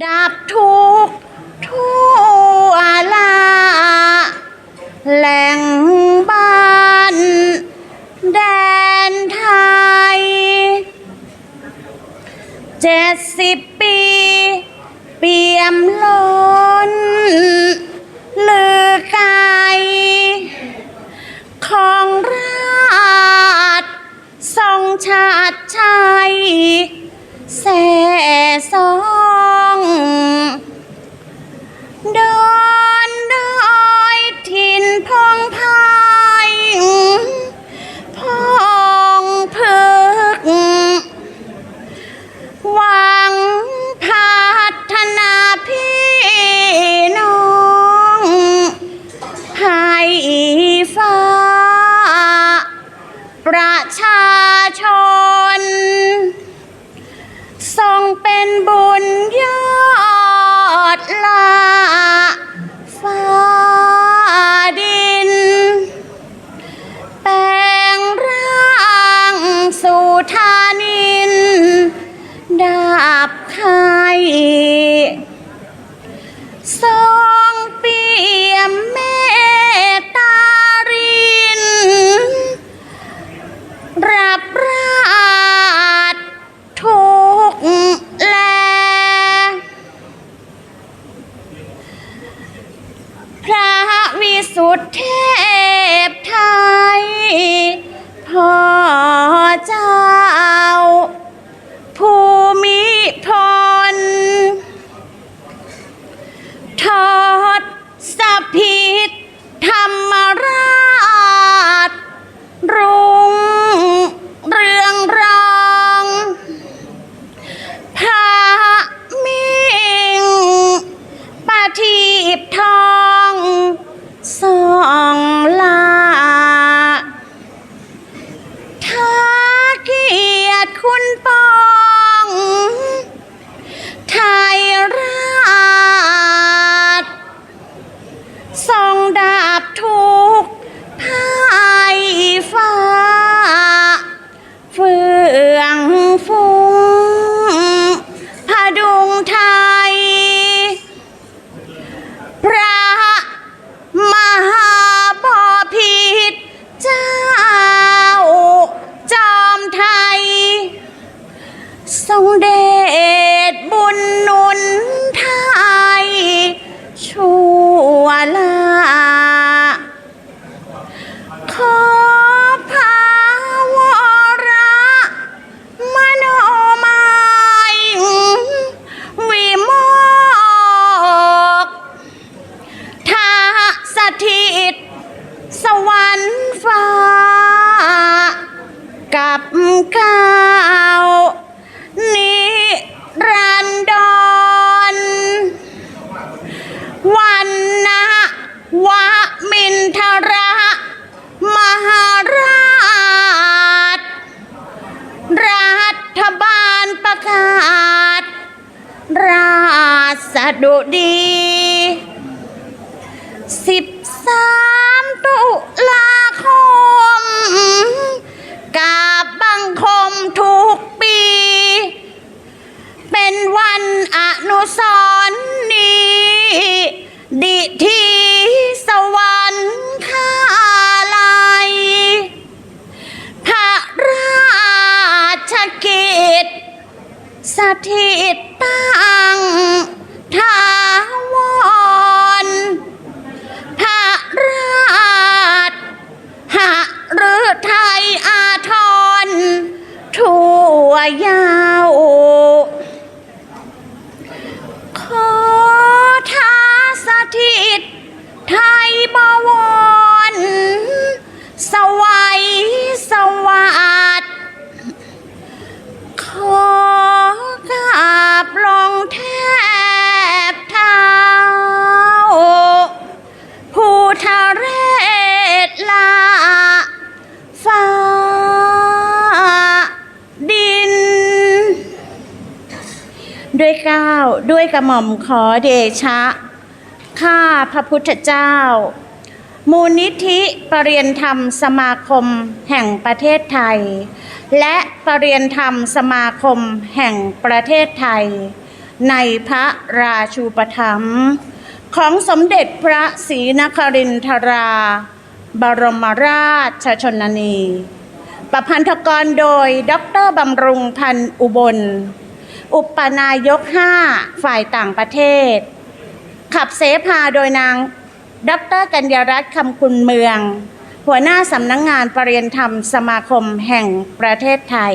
ดับทุกทั่วลาแหล่งบ้านแดนไทยเจ็ดสิบปี เปี่ยมล้น ดอนดอยถิ่นพองพายพองพึก หวังพัฒนาพี่น้องให้ฟ้า ประชาชน ทรงเป็นบุญยอดละ สองเปี่ยมเมตตาริน รับราชทุกแล พระวิสุทธิ บก้าวนิรันดร วันนะวะมินทระ มหาราช รัฐบาลประกาศ ราษฎุดีสิบสามตุลาคมกา คมทุกาวด้วยกระหม่อมขอเดชะ ข้าพระพุทธเจ้า มูลนิธิปรเรียนธรรมสมาคมแห่งประเทศไทย และปรเรียนธรรมสมาคมแห่งประเทศไทย ในพระราชูปถัมภ์ของสมเด็จพระศรีนครินทรา บรมราชชนนี ประพันธกรโดย ดรบำรุงพันธ์อุบล อุปนายก 5 ฝ่ายต่างประเทศ ขับเสพาโดยนาง ดรกัญญารัตน์คำคุณเมือง หัวหน้าสำนักงงานปรริยนธรรมสมาคมแห่งประเทศไทย